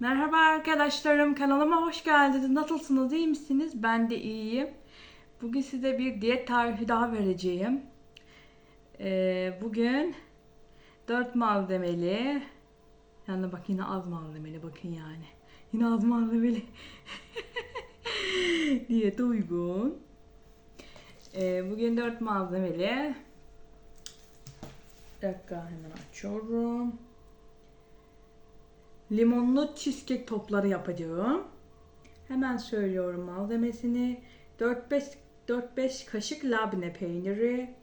Merhaba arkadaşlarım, kanalıma hoş geldiniz. Nasılsınız, iyi misiniz? Ben de iyiyim. Bugün size bir diyet tarifi daha vereceğim. Ee, bugün 4 malzemeli, yani bak yine az malzemeli bakın yani. Yine az malzemeli. Diyete uygun. Ee, bugün 4 malzemeli. Bir dakika hemen açıyorum. Limonlu cheesecake topları yapacağım. Hemen söylüyorum malzemesini. 4-5 4-5 kaşık labne peyniri,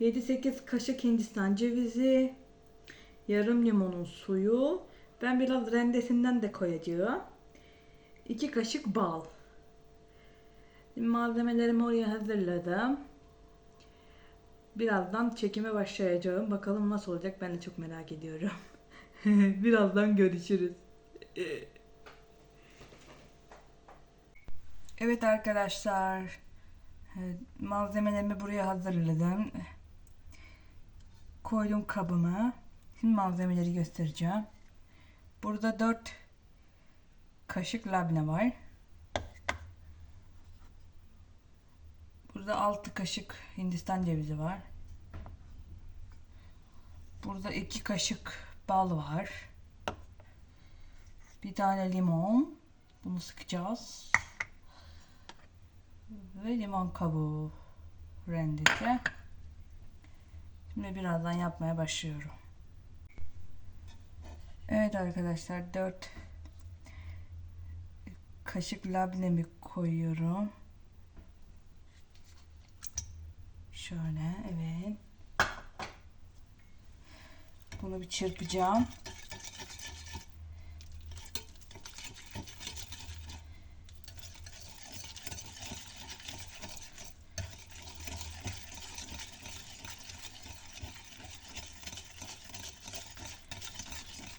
7-8 kaşık hindistan cevizi, yarım limonun suyu. Ben biraz rendesinden de koyacağım. 2 kaşık bal. Malzemelerimi oraya hazırladım. Birazdan çekime başlayacağım. Bakalım nasıl olacak ben de çok merak ediyorum. Birazdan görüşürüz. Evet arkadaşlar. e, Malzemelerimi buraya hazırladım. Koydum kabıma. Şimdi malzemeleri göstereceğim. Burada 4 kaşık labne var. Burada 6 kaşık hindistan cevizi var. Burada 2 kaşık bal var. Bir tane limon. Bunu sıkacağız. Ve limon kabuğu rendesi. Şimdi birazdan yapmaya başlıyorum. Evet arkadaşlar 4 kaşık labnemi koyuyorum. Şöyle evet. Bunu bir çırpacağım.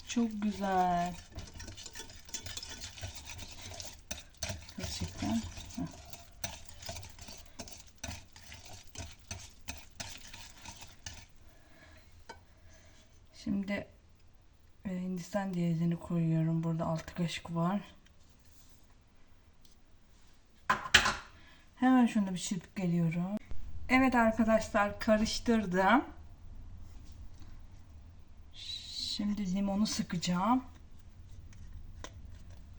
Çok güzel. Gerçekten. Heh. Şimdi Hindistan cevizini koyuyorum. Burada 6 kaşık var. Hemen şunu bir çırpıp geliyorum. Evet arkadaşlar karıştırdım. Şimdi limonu sıkacağım.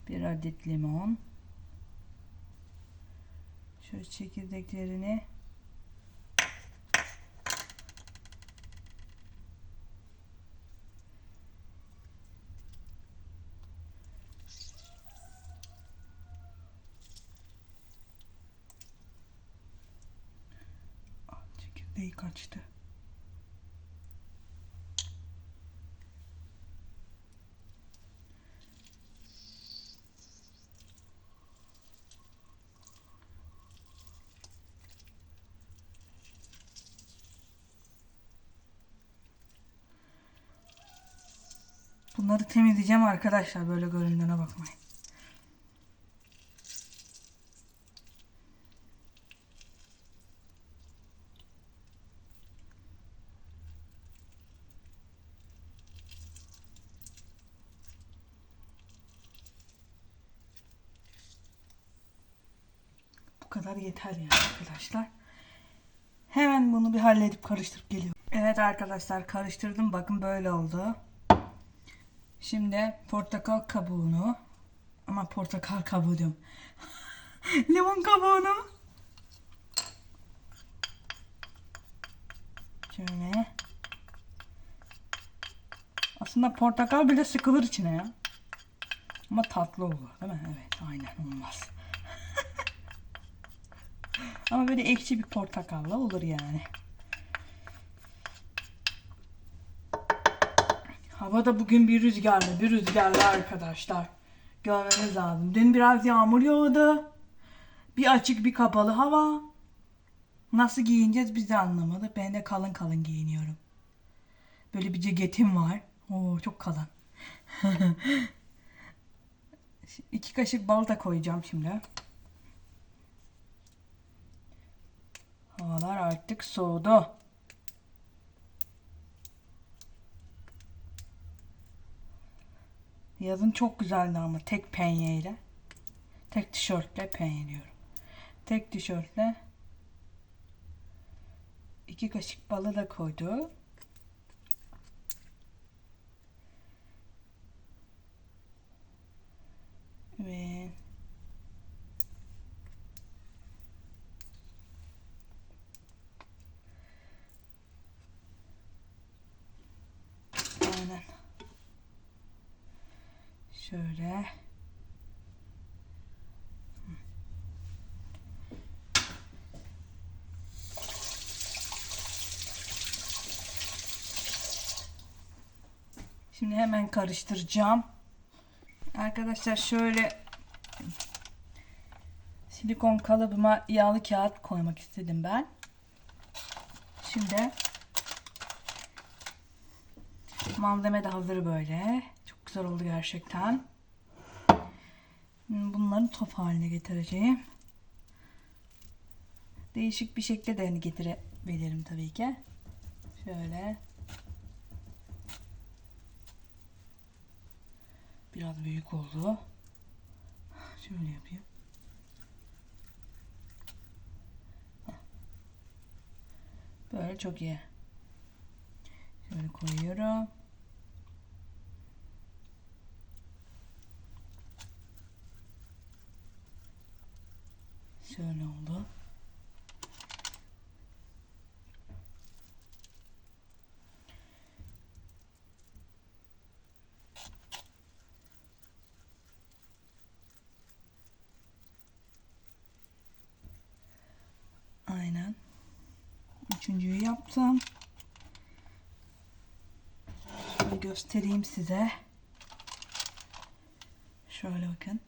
Bir adet limon. Şöyle çekirdeklerini temizleyeceğim arkadaşlar böyle göründüğüne bakmayın. Bu kadar yeter yani arkadaşlar. Hemen bunu bir halledip karıştırıp geliyorum. Evet arkadaşlar karıştırdım. Bakın böyle oldu. Şimdi portakal kabuğunu ama portakal kabuğu diyorum. Limon kabuğunu şöyle aslında portakal bile sıkılır içine ya. Ama tatlı olur değil mi? Evet aynen olmaz. Ama böyle ekşi bir portakalla olur yani. Hava da bugün bir rüzgarlı, bir rüzgarlı arkadaşlar. Görmeniz lazım. Dün biraz yağmur yağdı. Bir açık bir kapalı hava. Nasıl giyineceğiz biz de anlamadık. Ben de kalın kalın giyiniyorum. Böyle bir ceketim var. Oo çok kalın. İki kaşık bal da koyacağım şimdi. Havalar artık soğudu. Yazın çok güzeldi ama tek penyeyle. Tek tişörtle penye diyorum. Tek tişörtle iki kaşık balı da koydu. Ve Aynen. Şöyle. Şimdi hemen karıştıracağım. Arkadaşlar şöyle silikon kalıbıma yağlı kağıt koymak istedim ben. Şimdi malzeme de hazır böyle. Güzel oldu gerçekten. Bunları top haline getireceğim. Değişik bir şekilde de hani getirebilirim tabii ki. Şöyle. Biraz büyük oldu. Şöyle yapayım. Böyle çok iyi. Şöyle koyuyorum. Şöyle oldu. Aynen. Üçüncüyü yaptım. Şöyle göstereyim size. Şöyle bakın.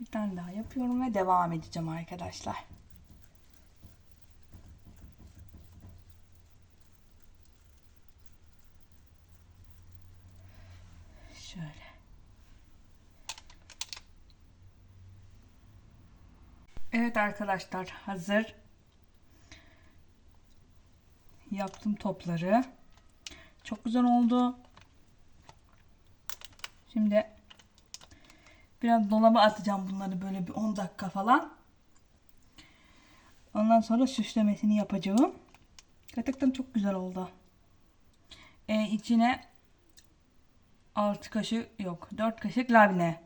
Bir tane daha yapıyorum ve devam edeceğim arkadaşlar. Şöyle. Evet arkadaşlar hazır. Yaptım topları. Çok güzel oldu. Şimdi biraz dolaba atacağım bunları böyle bir 10 dakika falan. Ondan sonra süslemesini yapacağım. Gerçekten çok güzel oldu. Ee, içine 6 kaşık yok 4 kaşık labne.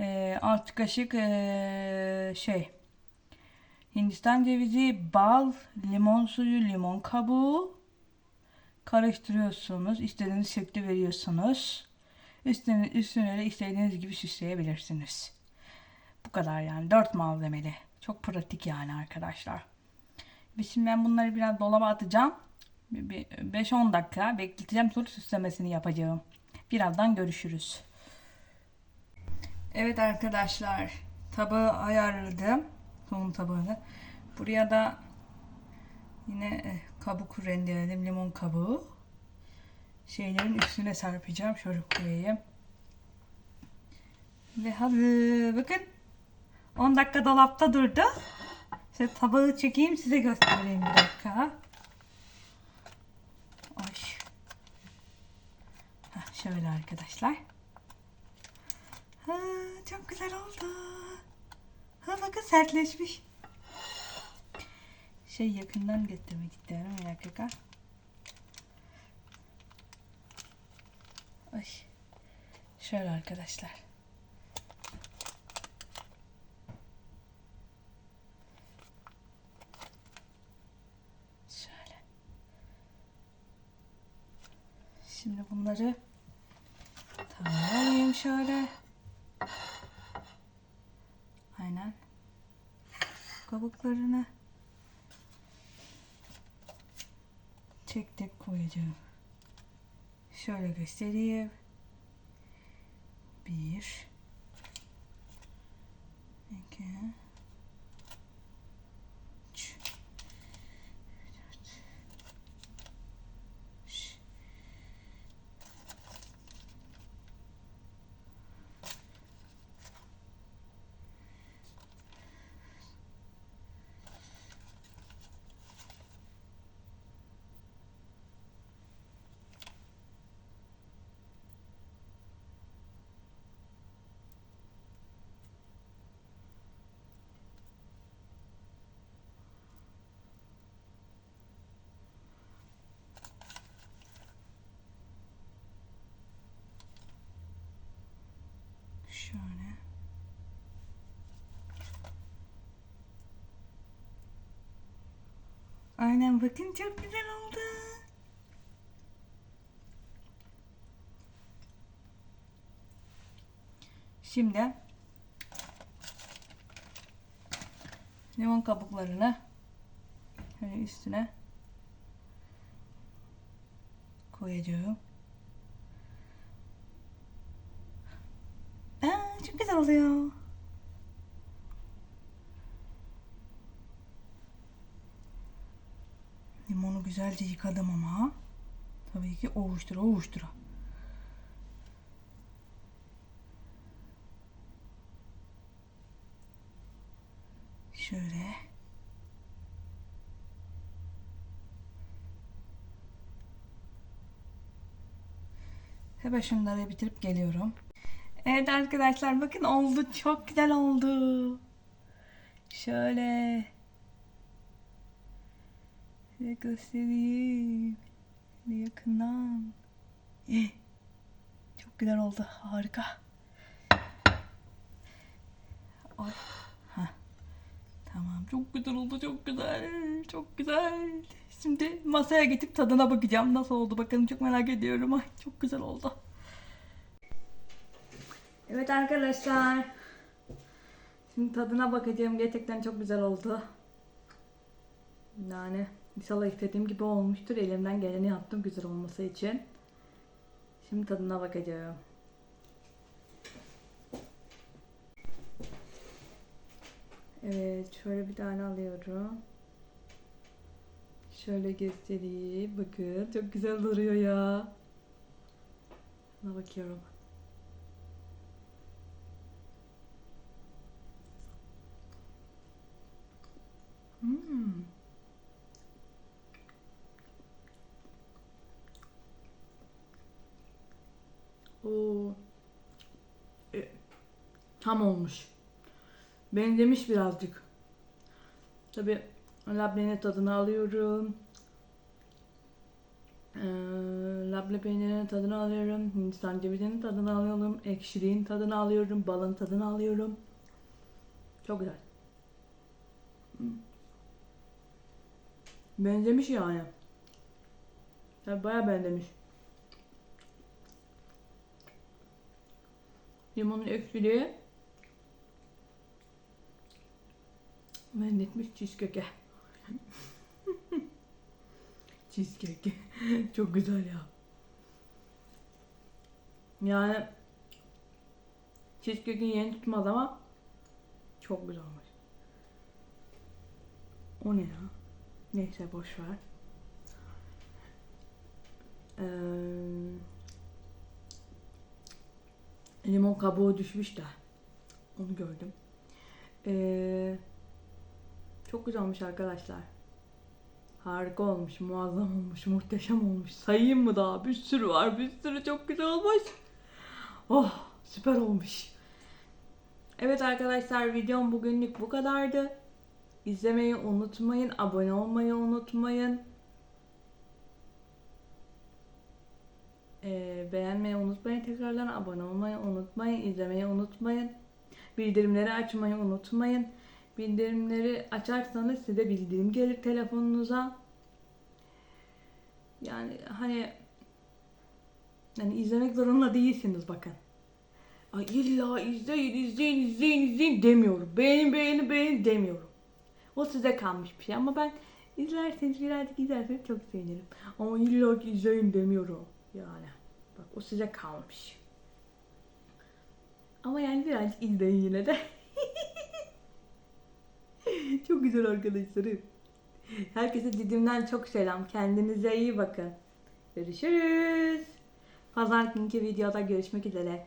Ee, 6 kaşık ee, şey Hindistan cevizi, bal, limon suyu, limon kabuğu karıştırıyorsunuz. İstediğiniz şekli veriyorsunuz. Üstüne, üstüne de istediğiniz gibi süsleyebilirsiniz. Bu kadar yani. 4 malzemeli. Çok pratik yani arkadaşlar. Şimdi ben bunları biraz dolaba atacağım. 5-10 dakika bekleteceğim. Sonra süslemesini yapacağım. Birazdan görüşürüz. Evet arkadaşlar. Tabağı ayarladım. Son tabağını. Buraya da yine e, kabuk rendeledim. Limon kabuğu. Şeylerin üstüne serpeceğim. Şöyle koyayım. Ve hazır. Bakın. 10 dakika dolapta durdu. Şöyle tabağı çekeyim size göstereyim bir dakika. Ay. Heh, şöyle arkadaşlar. Ha, çok güzel oldu. Ha bakın sertleşmiş. Şey yakından getirmek istiyorum bir dakika. Ay. Şöyle arkadaşlar. Şöyle. Şimdi bunları tamamlayayım şöyle. Aynen. Kabuklarını tek tek koyacağım. Şöyle göstereyim. Bir. iki, Aynen bakın çok güzel oldu. Şimdi limon kabuklarını şöyle üstüne koyacağım. Aa, çok güzel oluyor. Limonu güzelce yıkadım ama. Tabii ki ovuştura ovuştura. Şöyle. Hemen şunları bitirip geliyorum. Evet arkadaşlar bakın oldu. Çok güzel oldu. Şöyle. Size göstereyim. Şöyle yakından. Eh, Çok güzel oldu. Harika. Ay. Heh. Tamam. Çok güzel oldu. Çok güzel. Çok güzel. Şimdi masaya gidip tadına bakacağım. Nasıl oldu bakalım. Çok merak ediyorum. Ay çok güzel oldu. Evet arkadaşlar. Şimdi tadına bakacağım. Gerçekten çok güzel oldu. Yani inşallah istediğim gibi olmuştur. Elimden geleni yaptım güzel olması için. Şimdi tadına bakacağım. Evet, şöyle bir tane alıyorum. Şöyle göstereyim. Bakın, çok güzel duruyor ya. Buna bakıyorum. Oo. E, tam olmuş. Benzemiş birazcık. Tabi labnenin tadını alıyorum. Ee, labne peynirinin tadını alıyorum. Hindistan cevizinin tadını alıyorum. Ekşiliğin tadını alıyorum. Balın tadını alıyorum. Çok güzel. Hmm. Benzemiş yani. Baya benzemiş. Limonun ekşiliği benzetmiş cheesecake'e. Cheesecake. Çok güzel ya. Yani cheesecake'in yeni tutmaz ama çok güzel olmuş. O ne ya? Neyse boş ver. Ee, limon kabuğu düşmüş de onu gördüm. Ee, çok güzel olmuş arkadaşlar. Harika olmuş, muazzam olmuş, muhteşem olmuş. Sayayım mı daha? Bir sürü var, bir sürü çok güzel olmuş. Oh, süper olmuş. Evet arkadaşlar, videom bugünlük bu kadardı. İzlemeyi unutmayın, abone olmayı unutmayın. Ee, beğenmeyi unutmayın tekrardan, abone olmayı unutmayın, izlemeyi unutmayın. Bildirimleri açmayı unutmayın. Bildirimleri açarsanız size bildirim gelir telefonunuza. Yani hani yani izlemek zorunda değilsiniz bakın. Ay illa izleyin, izleyin, izleyin, izleyin demiyorum. Beğenin, beğenin, beğenin demiyorum. O size kalmış bir şey ama ben izlerseniz birazcık izlerseniz çok sevinirim. Ama illa izleyin demiyorum. Yani bak o size kalmış. Ama yani birazcık izleyin yine de. çok güzel arkadaşlarım. Herkese Didim'den çok selam. Kendinize iyi bakın. Görüşürüz. Pazar günkü videoda görüşmek üzere.